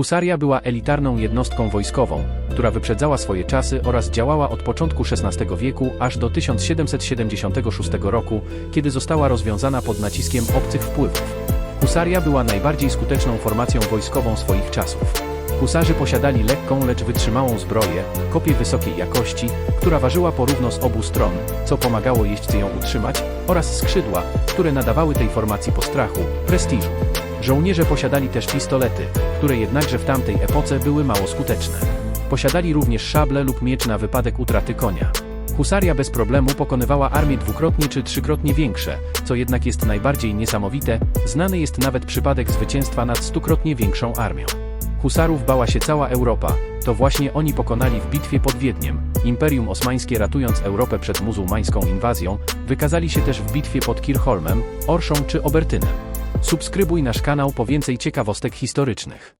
Husaria była elitarną jednostką wojskową, która wyprzedzała swoje czasy oraz działała od początku XVI wieku aż do 1776 roku, kiedy została rozwiązana pod naciskiem obcych wpływów. Husaria była najbardziej skuteczną formacją wojskową swoich czasów. Husarzy posiadali lekką, lecz wytrzymałą zbroję, kopię wysokiej jakości, która ważyła porówno z obu stron, co pomagało jeźdźcy ją utrzymać, oraz skrzydła, które nadawały tej formacji postrachu, prestiżu. Żołnierze posiadali też pistolety, które jednakże w tamtej epoce były mało skuteczne. Posiadali również szable lub miecz na wypadek utraty konia. Husaria bez problemu pokonywała armie dwukrotnie czy trzykrotnie większe, co jednak jest najbardziej niesamowite, znany jest nawet przypadek zwycięstwa nad stukrotnie większą armią. Husarów bała się cała Europa, to właśnie oni pokonali w bitwie pod Wiedniem. Imperium Osmańskie ratując Europę przed muzułmańską inwazją, wykazali się też w bitwie pod Kirchholmem, Orszą czy Obertynem. Subskrybuj nasz kanał po więcej ciekawostek historycznych.